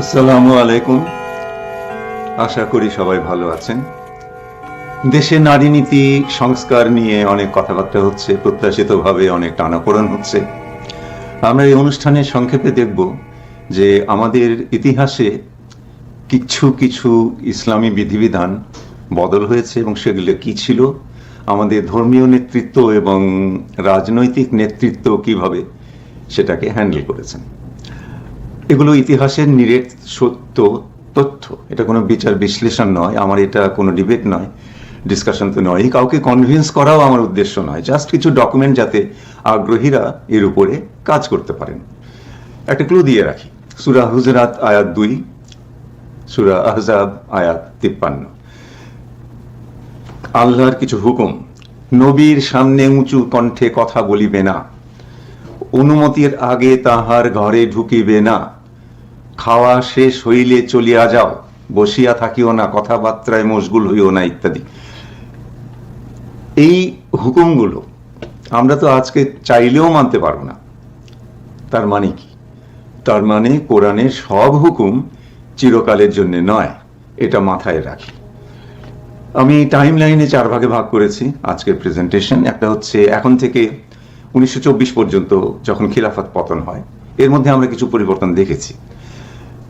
আসসালামু আলাইকুম। আশা করি সবাই ভালো আছেন। দেশে নারী নীতি সংস্কার নিয়ে অনেক কথাবার্তা হচ্ছে, প্রত্যাশিতভাবে অনেক টানাপোড়ন হচ্ছে। আমরা এই অনুষ্ঠানে সংক্ষেপে দেখব যে আমাদের ইতিহাসে কিছু কিছু ইসলামী বিধিবিধান বদল হয়েছে এবং সেগুলো কি ছিল, আমাদের ধর্মীয় নেতৃত্ব এবং রাজনৈতিক নেতৃত্ব কীভাবে সেটাকে হ্যান্ডেল করেছেন। এগুলো ইতিহাসের নিরেট সত্য তথ্য। এটা কোনো বিচার বিশ্লেষণ নয়, আমার এটা কোনো ডিবেট নয় ডিসকাশন তো নয় কাউকে কনভিন্স করাও আমার উদ্দেশ্য নয় জাস্ট কিছু ডকুমেন্ট যাতে আগ্রহীরা এর উপরে কাজ করতে পারেন। একটা ক্লু দিয়ে রাখি। সুরা হুজরাত আয়াত দুই, সুরা আহজাব আয়াত তিপ্পান্ন। আল্লাহর কিছু হুকুম, নবীর সামনে উঁচু কণ্ঠে কথা বলিবে না, অনুমতির আগে তাহার ঘরে ঢুকিবে না। খাওয়া শেষ হইলে চলিয়া যাও, বসিয়া থাকিও না, কথাবার্তায় মশগুল হইও না ইত্যাদি। এই হুকুমগুলো আমরা তো আজকে চাইলেও মানতে পারব না। তার মানে কি? তার মানে কোরআনের সব হুকুম চিরকালের জন্য নয়, এটা মাথায় রাখি। আমি টাইম লাইনে চার ভাগে ভাগ করেছি আজকের প্রেজেন্টেশন। একটা হচ্ছে এখন থেকে উনিশশো চব্বিশ পর্যন্ত যখন খিলাফত পতন হয়, এর মধ্যে আমরা কিছু পরিবর্তন দেখেছি।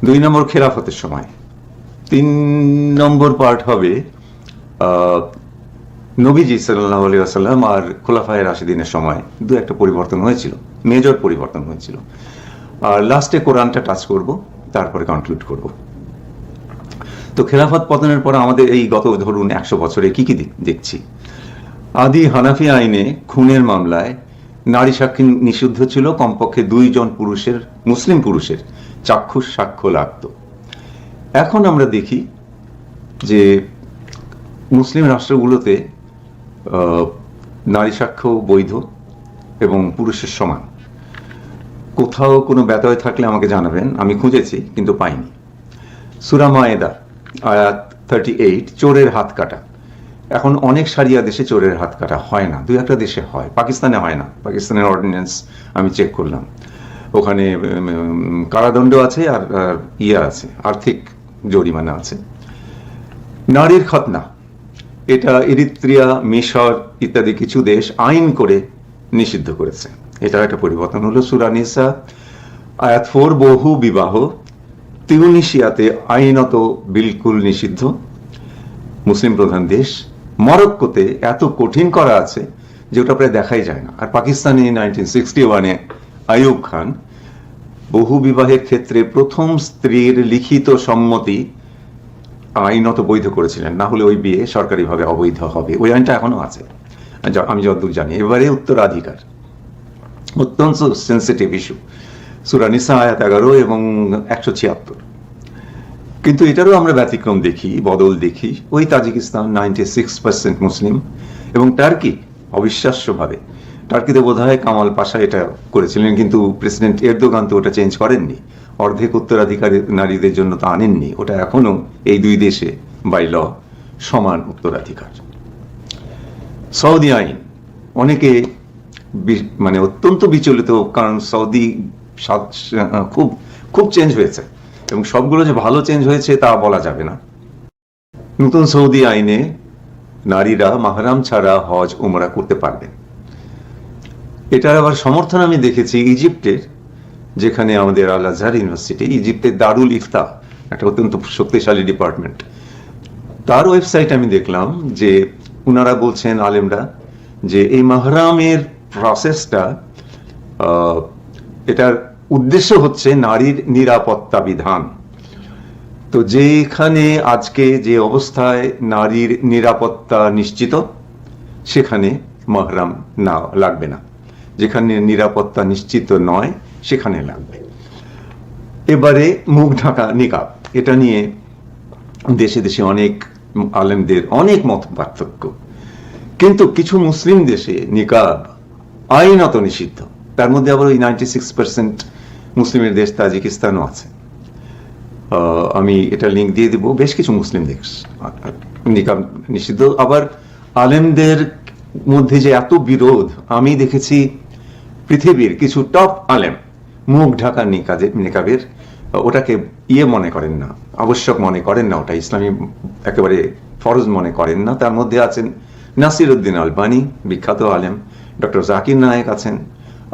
দুই নম্বর খেলাফতের সময়। তিন নম্বর পার্ট হবে নবীজি সাল্লাহ আলী আসাল্লাম আর খোলাফায় রাশিদিনের সময়। দু একটা পরিবর্তন হয়েছিল মেজর পরিবর্তন হয়েছিল। আর লাস্টে কোরআনটা টাচ করব, তারপরে কনক্লুড করব। তো খেলাফত পতনের পর আমাদের এই গত ধরুন একশো বছরে কি কি দেখছি। আদি হানাফি আইনে খুনের মামলায় নারী সাক্ষী নিষিদ্ধ ছিল, কমপক্ষে দুইজন পুরুষের, মুসলিম পুরুষের। চাক্ষুষ সাক্ষ্য লাগত এখন আমরা দেখি যে মুসলিম রাষ্ট্রগুলোতে নারী সাক্ষ্য বৈধ এবং পুরুষের সমান। কোথাও কোনো ব্যতয় থাকলে আমাকে জানাবেন, আমি খুঁজেছি কিন্তু পাইনি। সুরা মায়েদা, আয়াত থার্টি এইট চোরের হাত কাটা। এখন অনেক সারিয়া দেশে চোরের হাত কাটা হয় না, দুই একটা দেশে হয়, পাকিস্তানে হয় না। পাকিস্তানের অর্ডিন্যান্স আমি চেক করলাম। ওখানে কারাদণ্ড আছে আর ইয়ে আছে, আর্থিক জরিমানা আছে। নারীর খতনা, এটা এরিত্রিয়া, মিশর ইত্যাদি কিছু দেশ আইন করে নিষিদ্ধ করেছে। এটা একটা পরিবর্তন হলো সুরানিসা আয়াত ফোর বহু বিবাহ। তিউনিশিয়াতে আইনত বিলকুল নিষিদ্ধ। মুসলিম প্রধান দেশ, মরক্কোতে এত কঠিন করা আছে যে ওটা প্রায় দেখাই যায় না। আর পাকিস্তানে নাইনটিন সিক্সটি ওয়ানে আইয়ুব খান বহু বিবাহের ক্ষেত্রে প্রথম স্ত্রীর লিখিত সম্মতি আইনত বৈধ করেছিলেন। না হলে ওই বিয়ে সরকারিভাবে অবৈধ হবে। ওই আইনটা এখনও আছে। আমি যতদূর জানি। এবারে উত্তরাধিকার। অত্যন্ত সেন্সিটিভ ইস্যু সুরানিসা আয়াত এগারো এবং একশো ছিয়াত্তর। কিন্তু এটারও আমরা ব্যতিক্রম দেখি, বদল দেখি। ওই তাজিকিস্তান নাইনটি সিক্স পার্সেন্ট মুসলিম এবং টার্কি অবিশ্বাস্যভাবে টার্কিতে বোধ হয় কামাল পাশা এটা করেছিলেন, কিন্তু প্রেসিডেন্ট এরদোগান তো ওটা চেঞ্জ করেননি। অর্ধেক উত্তরাধিকারী নারীদের জন্য তো আনেননি। ওটা এখনও এই দুই দেশে বাই ল সমান উত্তরাধিকার। সৌদি আইন। অনেকে মানে অত্যন্ত বিচলিত, কারণ সৌদি খুব খুব চেঞ্জ হয়েছে। এবং সবগুলো যে ভালো চেঞ্জ হয়েছে তা বলা যাবে না। নতুন সৌদি আইনে নারীরা মাহরাম ছাড়া হজ, উমরা করতে পারবেন। এটার আবার সমর্থন আমি দেখেছি ইজিপ্টের, যেখানে আমাদের আল আজহার ইউনিভার্সিটি, ইজিপ্টের দারুল ইফতা একটা অত্যন্ত শক্তিশালী ডিপার্টমেন্ট। তার ওয়েবসাইট আমি দেখলাম যে উনারা বলছেন, আলেমরা, যে এই মাহরামের প্রসেসটা এটার উদ্দেশ্য হচ্ছে নারীর নিরাপত্তা বিধান। তো যেখানে আজকে যে অবস্থায় নারীর নিরাপত্তা নিশ্চিত, সেখানে মাহরাম না, লাগবে না। যেখানে নিরাপত্তা নিশ্চিত নয়, সেখানে লাগবে। এবারে মুখ ঢাকা নিকাব। এটা নিয়ে দেশে দেশে অনেক আলেমদের অনেক মত পার্থক্য। কিন্তু কিছু মুসলিম দেশে নিকাব আইনত নিষিদ্ধ। তার মধ্যে আবার ওই নাইনটি সিক্স পার্সেন্ট মুসলিমের দেশ তাজিকিস্তানও আছে। আমি এটা লিঙ্ক দিয়ে দিব। বেশ কিছু মুসলিম দেশ নিকাব নিষিদ্ধ। আবার আলেমদের মধ্যে যে এত বিরোধ, আমি দেখেছি পৃথিবীর কিছু টপ আলেম, মুখ ঢাকা নিকাজে নিকাবের, ওটাকে ইয়ে মনে করেন না, আবশ্যক মনে করেন না ওটা, ইসলামী একেবারে ফরজ মনে করেন না। তার মধ্যে আছেন নাসির উদ্দিন আলবানি, বিখ্যাত আলেম, ডক্টর জাকির নায়েক আছেন,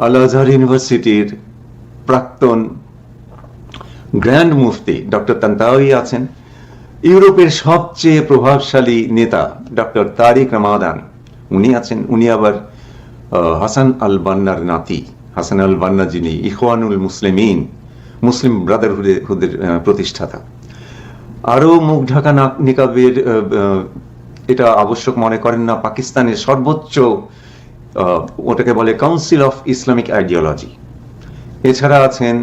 আল আজহার ইউনিভার্সিটির প্রাক্তন গ্র্যান্ড মুফতি ডক্টর তান্তাওয়ি আছেন, ইউরোপের সবচেয়ে প্রভাবশালী নেতা ডক্টর তারিক রামাদান, উনি আছেন, উনি আবার হাসান আল বান্নার নাতি, হাসান আল বান্না যিনি ইখওয়ানুল মুসলিমিন, মুসলিম ব্রাদারহুডের প্রতিষ্ঠাতা। আরও মুখ ঢাকা নিকাবের এটা আবশ্যক মনে করেন না, পাকিস্তানের সর্বোচ্চ ওটাকে বলে কাউন্সিল অফ ইসলামিক আইডিওলজি এছাড়া আছেন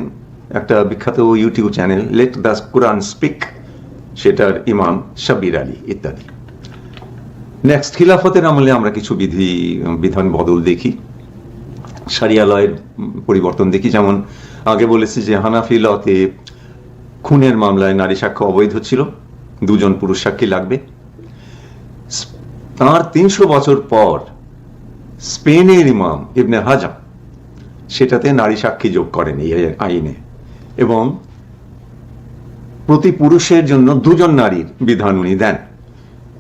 একটা বিখ্যাত YouTube channel let the Quran speak সেটার ইমাম শাবির আলী, ইত্যাদি। নেক্সট খিলাফতের আমলে আমরা কিছু বিধি, বিধান বদল দেখি। সারিয়ালয়ের পরিবর্তন দেখি, যেমন আগে বলেছি যে হানাফি লতে খুনের মামলায় নারী সাক্ষ্য অবৈধ ছিল, দুজন পুরুষ সাক্ষী লাগবে। তার তিনশো বছর পর স্পেনের ইমাম ইবনে হাজা সেটাতে নারী সাক্ষী যোগ করেন এই আইনে। এবং প্রতি পুরুষের জন্য দুজন নারীর বিধান উনি দেন।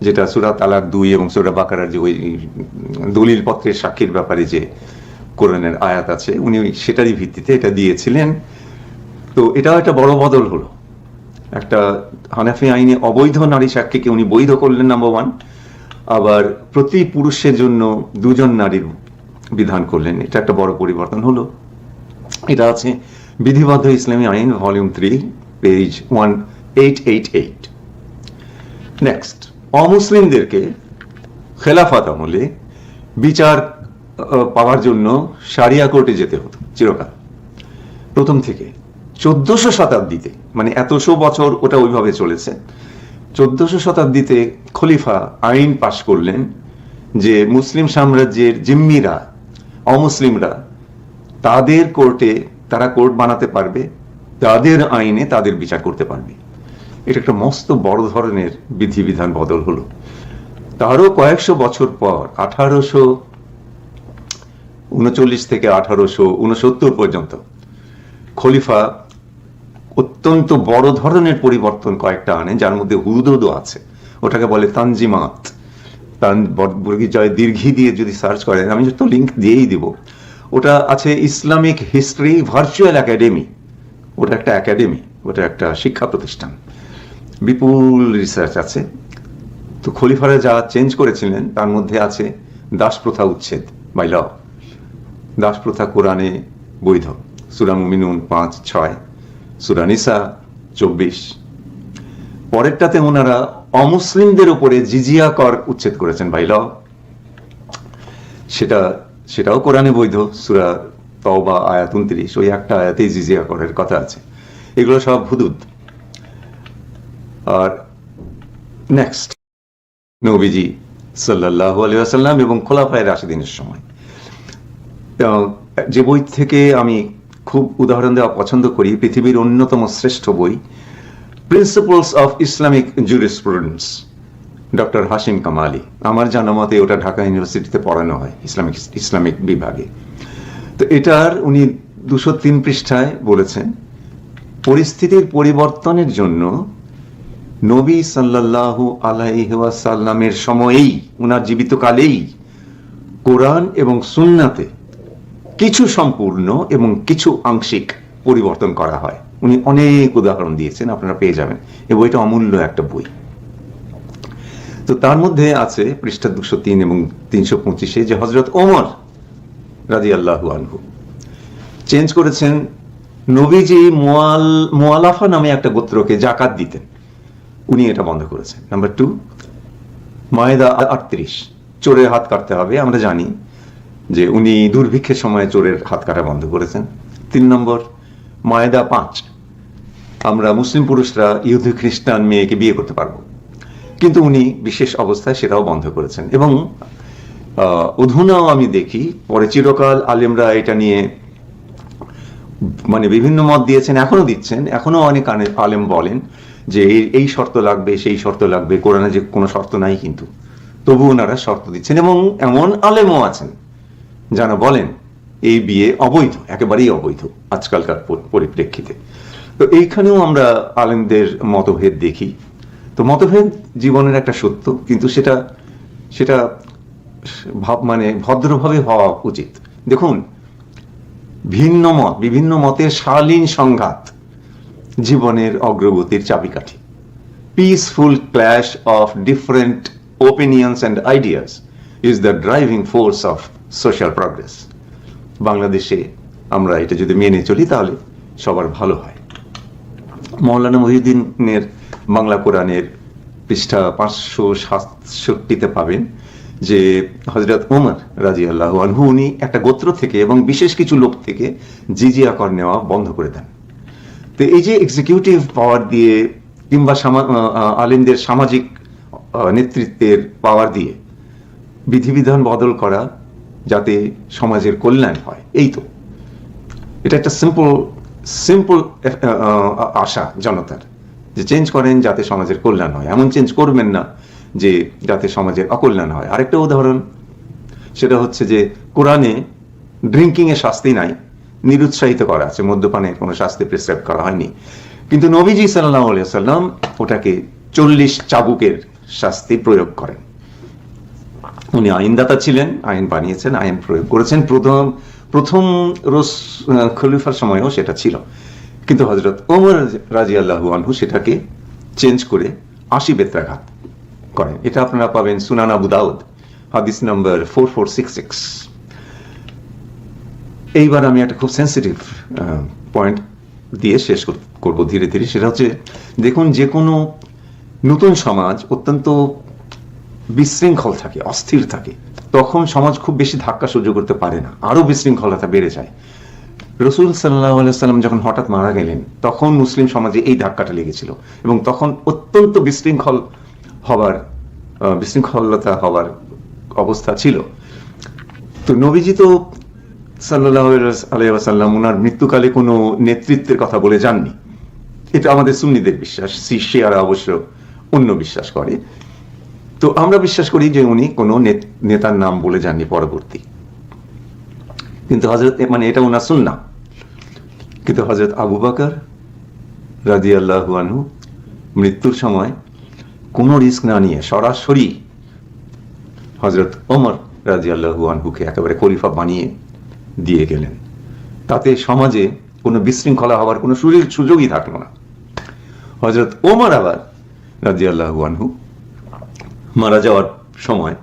যেটা সুরা তালাক দুই এবং সুরা বাকারার যে ওই দলিল পত্রের সাক্ষীর ব্যাপারে যে কোরআনের আয়াত আছে, উনি সেটারই ভিত্তিতে এটা দিয়েছিলেন। তো এটাও একটা বড় বদল হলো। একটা হানাফি আইনে অবৈধ নারী সাক্ষীকে উনি বৈধ করলেন নাম্বার ওয়ান আবার প্রতি পুরুষের জন্য দুজন নারীর বিধান করলেন। এটা একটা বড় পরিবর্তন হলো। এটা আছে বিধিবদ্ধ ইসলামী আইন volume three page one eight eight eight next অমুসলিমদেরকে খেলাফত আমলে বিচার পাওয়ার জন্য সারিয়া কোর্টে যেতে হতো চিরকাল। প্রথম থেকে চোদ্দশো শতাব্দীতে মানে এতশো বছর ওটা ওইভাবে চলেছে, চোদ্দশো শতাব্দীতে খলিফা আইন পাশ করলেন যে মুসলিম সাম্রাজ্যের জিম্মিরা, অমুসলিমরা তাদের কোর্টে, তারা কোর্ট বানাতে পারবে, তাদের আইনে তাদের বিচার করতে পারবে। এটা একটা মস্ত বড় ধরনের বিধিবিধান বদল হলো। তারও কয়েকশো বছর পর, আঠারোশো উনচল্লিশ থেকে আঠারোশো উনসত্তর পর্যন্ত খলিফা অত্যন্ত বড় ধরনের পরিবর্তন কয়েকটা আনে যার মধ্যে হুদুদও আছে। ওটাকে বলে তানজিমাত। তান জয় দীর্ঘি দিয়ে যদি সার্চ করেন, আমি তো লিঙ্ক দিয়েই দিব। ওটা আছে ইসলামিক হিস্ট্রি ভার্চুয়াল একাডেমি। ওটা একটা একাডেমি, ওটা একটা শিক্ষা প্রতিষ্ঠান। বিপুল রিসার্চ আছে। তো খলিফারা যা চেঞ্জ করেছিলেন, তার মধ্যে আছে দাস প্রথা উচ্ছেদ বাই ল দাস প্রথা কোরআনে বৈধ। সুরা মুমিনুন পাঁচ, ছয়। সুরা নিসা, চব্বিশ। পরেরটাতে ওনারা অমুসলিমদের উপরে জিজিয়া কর উচ্ছেদ করেছেন ভাই ল সেটা, সেটাও কোরআনে বৈধ। সুরা তওবা, আয়াত উনত্রিশ। ওই একটা আয়াতেই জিজিয়া করের কথা আছে। এগুলো সব হুদুদ। আর নেক্সট নবীজি সাল্লাহ আলিয়াল্লাম এবং খোলাফায় রাশিদিনের সময়। যে বই থেকে আমি খুব উদাহরণ দেওয়া পছন্দ করি, পৃথিবীর অন্যতম শ্রেষ্ঠ বই principles of Islamic jurisprudence doctor Hashim Kamali. আমার জানা মতে ওটা ঢাকা ইউনিভার্সিটিতে পড়ানো হয়, ইসলামিক ইসলামিক বিভাগে। তো এটার উনি দুশো তিন পৃষ্ঠায় বলেছেন, পরিস্থিতির পরিবর্তনের জন্য নবী সাল্লাল্লাহু আলাইহি ওয়াসাল্লামের সময়েই, উনার জীবিতকালেই কোরআন এবং সুন্নাতে কিছু সম্পূর্ণ এবং কিছু আংশিক পরিবর্তন করা হয়। উনি অনেক উদাহরণ দিয়েছেন, আপনারা পেয়ে যাবেন। এই বইটা অমূল্য একটা বই। তো তার মধ্যে আছে পৃষ্ঠা দুশো তিন এবং তিনশো পঁচিশে যে হজরত ওমর রাজি আল্লাহু আনহু চেঞ্জ করেছেন, নবীজি মোয়াল মোয়ালাফা নামে একটা গোত্রকে জাকাত দিতেন। উনি এটা বন্ধ করেছেন। নাম্বার টু মায়েদা আটত্রিশ, চোরের হাত কাটতে হবে, আমরা জানি যে উনি দুর্ভিক্ষের সময় চোরের হাত কাটা বন্ধ করেছেন। তিন নম্বর, মায়েদা পাঁচ, আমরা মুসলিম পুরুষরা ইহুদি খ্রিস্টান মেয়েকে বিয়ে করতে পারব। কিন্তু উনি বিশেষ অবস্থায় সেটাও বন্ধ করেছেন। এবং অধুনাও আমি দেখি, পরে চিরকাল আলেমরা এটা নিয়ে মানে বিভিন্ন মত দিয়েছেন, এখনও দিচ্ছেন, এখনও অনেক আলেম বলেন যে এই- এই শর্ত লাগবে, সেই শর্ত লাগবে, কোরআনে যে কোনো শর্ত নাই কিন্তু। তবু ওনারা শর্ত দিচ্ছেন এবং এমন আলেমও আছেন যারা বলেন, এই বিয়ে অবৈধ, একেবারেই অবৈধ আজকালকার পরিপ্রেক্ষিতে। তো এইখানেও আমরা আলেমদের মতভেদ দেখি। তো মতভেদ জীবনের একটা সত্য, কিন্তু সেটা সেটা ভাব মানে ভদ্রভাবে হওয়া উচিত। দেখুন, ভিন্ন মত, বিভিন্ন মতের শালীন সংঘাত জীবনের অগ্রগতির চাবিকাঠি। Peaceful clash of different opinions and ideas is the driving force of social progress. বাংলাদেশে আমরা এটা যদি মেনে চলি তাহলে সবার ভালো হয়। মৌলানা মহিউদ্দিনের বাংলা কোরআনের পৃষ্ঠা পাঁচশো সাতষট্টিতে পাবেন যে হজরত ওমর রাজি আল্লাহ আনহু, উনি একটা গোত্র থেকে এবং বিশেষ কিছু লোক থেকে জিজিয়া কর নেওয়া বন্ধ করে দেন। তো এই যে এক্সিকিউটিভ পাওয়ার দিয়ে কিংবা আহ, সামাজিক নেতৃত্বের পাওয়ার দিয়ে বিধিবিধান বদল করা যাতে সমাজের কল্যাণ হয় এই তো। এটা একটা সিম্পল সিম্পল আশা জনতার যে চেঞ্জ করেন যাতে সমাজের কল্যাণ হয়। এমন চেঞ্জ করবেন না যে যাতে সমাজের অকল্যাণ হয়। আরেকটা উদাহরণ সেটা হচ্ছে যে কোরআনে ড্রিঙ্কিং এর শাস্তি নাই। নিরুৎসাহিত করা আছে। মদ্যপানের কোনো শাস্তি প্রেসক্রাইব করা হয়নি। কিন্তু নবীজি সাল্লাহ সাল্লাম ওটাকে চল্লিশ চাবুকের শাস্তি প্রয়োগ করেন। উনি আইনদাতা ছিলেন, আইন বানিয়েছেন, আইন প্রয়োগ করেছেন। প্রথম প্রথম রোস খলিফার সময়ও সেটা ছিল। কিন্তু হজরত ওমর রাজি আল্লাহু আনহু সেটাকে চেঞ্জ করে আশি বেত্রাঘাত করেন। এটা আপনারা পাবেন সুনানা আবু দাউদ, হাদিস number four four six six এইবার আমি একটা খুব সেন্সিটিভ পয়েন্ট দিয়ে শেষ করব ধীরে ধীরে। সেটা হচ্ছে, দেখুন যে কোনো নতুন সমাজ অত্যন্ত বিশৃঙ্খল থাকে, অস্থির থাকে, তখন সমাজ খুব বেশি ধাক্কা সহ্য করতে পারে না, আরও বিশৃঙ্খলতা বেড়ে যায়। রসুল সাল্লাহ সাল্লাম যখন হঠাৎ মারা গেলেন, তখন মুসলিম সমাজে এই ধাক্কাটা লেগেছিল এবং তখন অত্যন্ত বিশৃঙ্খল হবার বিশৃঙ্খলতা হবার অবস্থা ছিল। তো নবীজি তো সাল্লাহ আলাইসাল্লাম ওনার মৃত্যুকালে কোনো নেতৃত্বের কথা বলে যাননি। এটা আমাদের সুন্নিদের বিশ্বাস শিয়ারা অবশ্য অন্য বিশ্বাস করে। তো আমরা বিশ্বাস করি যে উনি কোনো নেতার নাম বলে যাননি পরবর্তী। কিন্তু হজরত মানে এটা ওনার সুন্না কিন্তু হজরত আবু বাকর রাজি আল্লাহু আনহু মৃত্যুর সময় কোনো রিস্ক না নিয়ে সরাসরি হজরত ওমর রাজি আল্লাহু আনহুকে একেবারে খলিফা বানিয়ে দিয়ে গেলেন। তাতে সমাজে কোনো বিশৃঙ্খলা হওয়ার কোনো সুযোগ- সুযোগই থাকল না। হজরত ওমর আবার রাজি আনহু মারা যাওয়ার সময়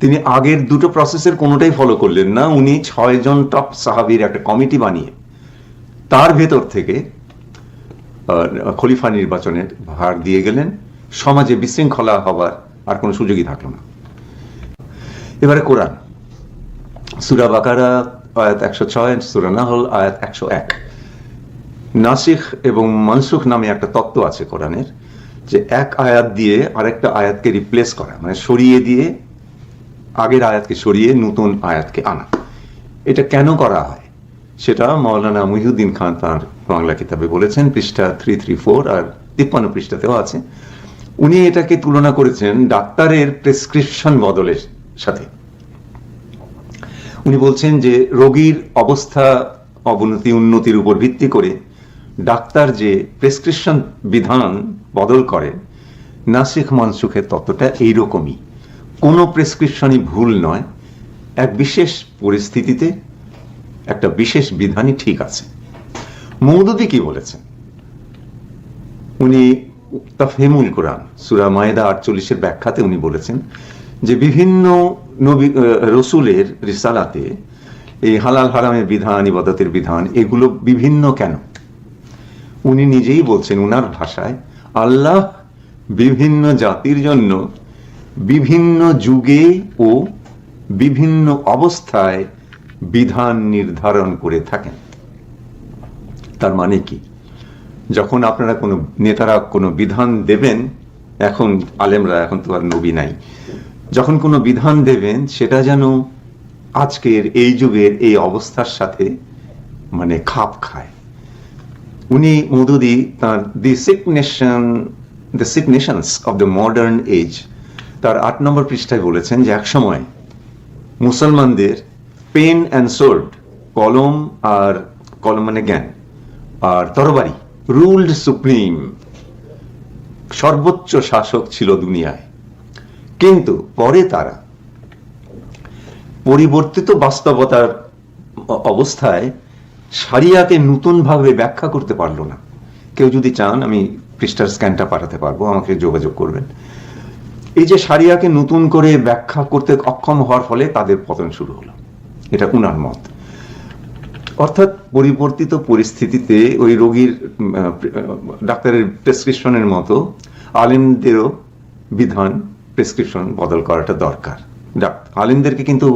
তিনি আগের দুটো প্রসেসের কোনোটাই ফলো করলেন না। উনি ছয়জন টপ সাহাবির একটা কমিটি বানিয়ে তার ভেতর থেকে খলিফা নির্বাচনের ভার দিয়ে গেলেন। সমাজে বিশৃঙ্খলা হবার আর কোনো সুযোগই থাকল না। এবারে কোরআন। সুরা বাকারা আয়াত একশো ছয়, সুরা নাহল, আয়াত একশো এক। নাসিখ এবং মনসুখ নামে একটা তত্ত্ব আছে কোরআনের, যে এক আয়াত দিয়ে আরেকটা আয়াতকে রিপ্লেস করা মানে সরিয়ে দিয়ে আগের আয়াতকে সরিয়ে নতুন আয়াতকে আনা। এটা কেন করা হয়? সেটা মৌলানা মহিউদ্দিন খান তার বাংলা কিতাবে বলেছেন, পৃষ্ঠা থ্রি থ্রি ফোর আর তিপ্পান্ন পৃষ্ঠাতেও আছে। উনি এটাকে তুলনা করেছেন ডাক্তারের প্রেসক্রিপশন বদলের সাথে। উনি বলছেন যে রোগীর অবস্থা, অবনতি, উন্নতির উপর ভিত্তি করে ডাক্তার যে প্রেসক্রিপশন বিধান বদল করে নাসিক মনসুখের তত্ত্বটা এইরকমই। কোনো প্রেসক্রিপশনই ভুল নয়। এক বিশেষ পরিস্থিতিতে একটা বিশেষ বিধানই ঠিক আছে। মৌদুদি কি বলেছেন? উনি তাফহিমুল কোরআন, সুরা মায়েদা আটচল্লিশের ব্যাখ্যাতে উনি বলেছেন যে বিভিন্ন নবী রসুলের রিসালাতে এই হালাল হারামের বিধান, ইবাদতের বিধান, এগুলো বিভিন্ন কেন? উনি নিজেই বলছেন, উনার ভাষায় আল্লাহ বিভিন্ন জাতির জন্য বিভিন্ন যুগে ও বিভিন্ন অবস্থায় বিধান নির্ধারণ করে থাকেন। তার মানে কি? যখন আপনারা কোনো, নেতারা কোনো বিধান দেবেন, এখন আলেমরা, এখন তো আর নবী নাই। যখন কোনো বিধান দেবেন, সেটা যেন আজকের এই যুগের এই অবস্থার সাথে মানে খাপ খায়। উনি মধুদি তার দি সিকনেশন দ্য সিকনেশনস অফ দ্য মডার্ন এজ তার আট নম্বর পৃষ্ঠায় বলেছেন যে এক সময় মুসলমানদের পেন অ্যান্ড সোর্ড কলম আর কলম মানে জ্ঞান, আর তরবারি রুলড সুপ্রিম সর্বোচ্চ শাসক ছিল দুনিয়ায়। কিন্তু পরে তারা পরিবর্তিত বাস্তবতার অবস্থায় সারিয়াকে নতুনভাবে ব্যাখ্যা করতে পারল না। কেউ যদি চান, আমি পৃষ্ঠার স্ক্যানটা পাঠাতে পারব, আমাকে যোগাযোগ করবেন। এই যে সারিয়াকে নতুন করে ব্যাখ্যা করতে অক্ষম হওয়ার ফলে তাদের পতন শুরু হলো। এটা উনার মত। অর্থাৎ পরিবর্তিত পরিস্থিতিতে ওই রোগীর ডাক্তারের প্রেসক্রিপশনের মতো আলিমদেরও বিধান প্রেসক্রিপশন বদল করাটা দরকার। আলিমদেরকে কিন্তু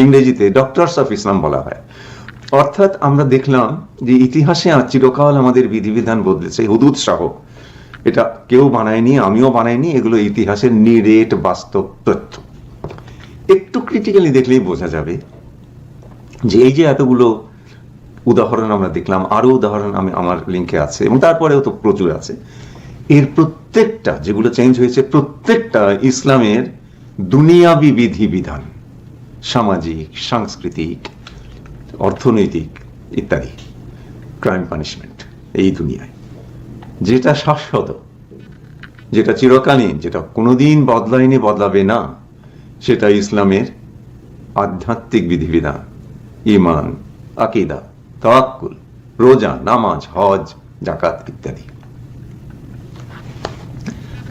ইংরেজিতে ডক্টরস অফ ইসলাম বলা হয়। অর্থাৎ আমরা দেখলাম যে ইতিহাসে চিরকাল আমাদের বিধিবিধান বদলেছে, হুদুদ সহ এটা কেউ বানায়নি, আমিও বানাইনি এগুলো ইতিহাসের নিরেট বাস্তব তথ্য। একটু ক্রিটিক্যালি দেখলেই বোঝা যাবে যে এই যে এতগুলো উদাহরণ আমরা দেখলাম আরও উদাহরণ আমি আমার লিঙ্কে আছে এবং তারপরেও তো প্রচুর আছে। এর প্রত্যেকটা, যেগুলো চেঞ্জ হয়েছে, প্রত্যেকটা ইসলামের দুনিয়াবি বিধি বিধান সামাজিক, সাংস্কৃতিক, অর্থনৈতিক ইত্যাদি ক্রাইম পানিশমেন্ট এই দুনিয়ায়। যেটা শাশ্বত, যেটা চিরকালীন, যেটা কোনোদিন বদলায়নি, বদলাবে না, সেটা ইসলামের আধ্যাত্মিক বিধিবিধান ইমান আকিদা, তাওয়াক্কুল, রোজা, নামাজ, হজ জাকাত ইত্যাদি।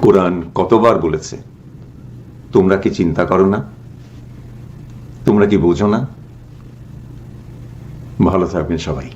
কোরআন কতবার বলেছে? তোমরা কি চিন্তা করো না? তোমরা কি বোঝো না? ভালো থাকবেন সবাই।